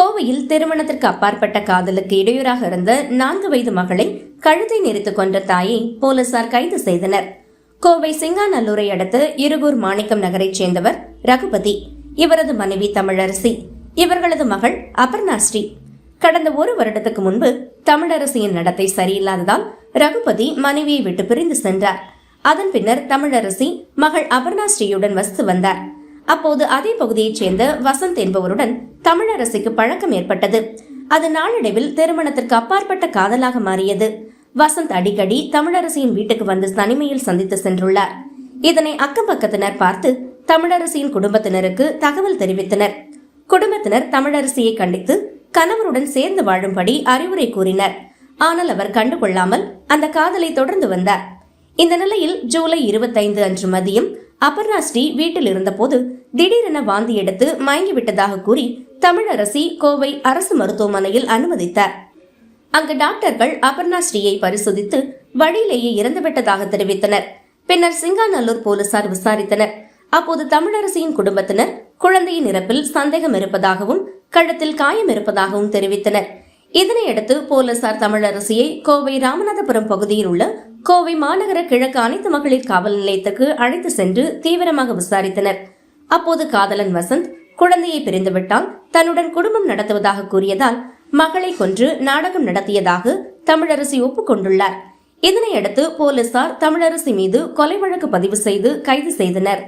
கோவையில் திருமணத்திற்கு அப்பாற்பட்ட காதலுக்கு இடையூறாக இருந்த நான்கு வயது மகளை கழுத்தை நெரித்துக் கொன்ற தாயை போலீசார் கைது செய்தனர். கோவை சிங்காநல்லூரை அடுத்து இருகூர் மாணிக்கம் நகரைச் சேர்ந்தவர் ரகுபதி இவரது மனைவி தமிழரசி இவர்களது மகள் அபர்ணாஸ்ரீ கடந்த ஒரு வருடத்துக்கு முன்பு தமிழரசியின் நடத்தை சரியில்லாததால் ரகுபதி மனைவியை விட்டு பிரிந்து சென்றார். அதன் பின்னர் தமிழரசி மகள் அபர்ணாஸ்ரீயுடன் வசித்து வந்தார். அப்போது அதே பகுதியைச் சேர்ந்த வசந்த் என்பவருடன் தமிழரசிக்கு பழக்கம் ஏற்பட்டது. அது நாளடைவில் திருமணத்திற்கு அப்பாற்பட்ட காதலாக மாறியது. வசந்த் அடிக்கடி தமிழரசியின் வீட்டுக்கு வந்து தனிமையில் சந்தித்து சென்றுள்ளார். இதனை அக்கம்பக்கத்தினர் பார்த்து தமிழரசியின் குடும்பத்தினருக்கு தகவல் தெரிவித்தனர். குடும்பத்தினர் தமிழரசியை கண்டித்து கணவருடன் சேர்ந்து வாழும்படி அறிவுரை கூறினர். ஆனால் அவர் கண்டுகொள்ளாமல் அந்த காதலை தொடர்ந்து வந்தார். இந்த நிலையில் ஜூலை இருபத்தைந்து அன்று மதியம் அபர்ணா ஸ்ரீ வீட்டில் இருந்தபோது திடீரென வாந்தி எடுத்து மயங்கிவிட்டதாக கூறி தமிழரசி கோவை அரசு மருத்துவமனையில் அனுமதித்தார். அங்கு டாக்டர்கள் அபர்ணா ஸ்ரீயை பரிசோதித்து வழியிலேயே இறந்துவிட்டதாக தெரிவித்தனர். பின்னர் சிங்காநல்லூர் போலீசார் விசாரித்தனர். அப்போது தமிழரசியின் குடும்பத்தினர் குழந்தையின் இறப்பில் சந்தேகம் இருப்பதாகவும் கழுத்தில் காயம் இருப்பதாகவும் தெரிவித்தனர். இதனையடுத்து போலீசார் தமிழரசியை கோவை ராமநாதபுரம் பகுதியில் உள்ள கோவை மாநகர கிழக்கு அனைத்து மகளிர் காவல் நிலையத்துக்கு அழைத்து சென்று தீவிரமாக விசாரித்தனர். அப்போது காதலன் வசந்த் குழந்தையை பிரிந்துவிட்டால் தன்னுடன் குடும்பம் நடத்துவதாக கூறியதால் மகளை கொன்று நாடகம் நடத்தியதாக தமிழரசி ஒப்புக்கொண்டுள்ளார். இதனையடுத்து போலீசார் தமிழரசி மீது கொலை வழக்கு பதிவு செய்து கைது செய்தனர்.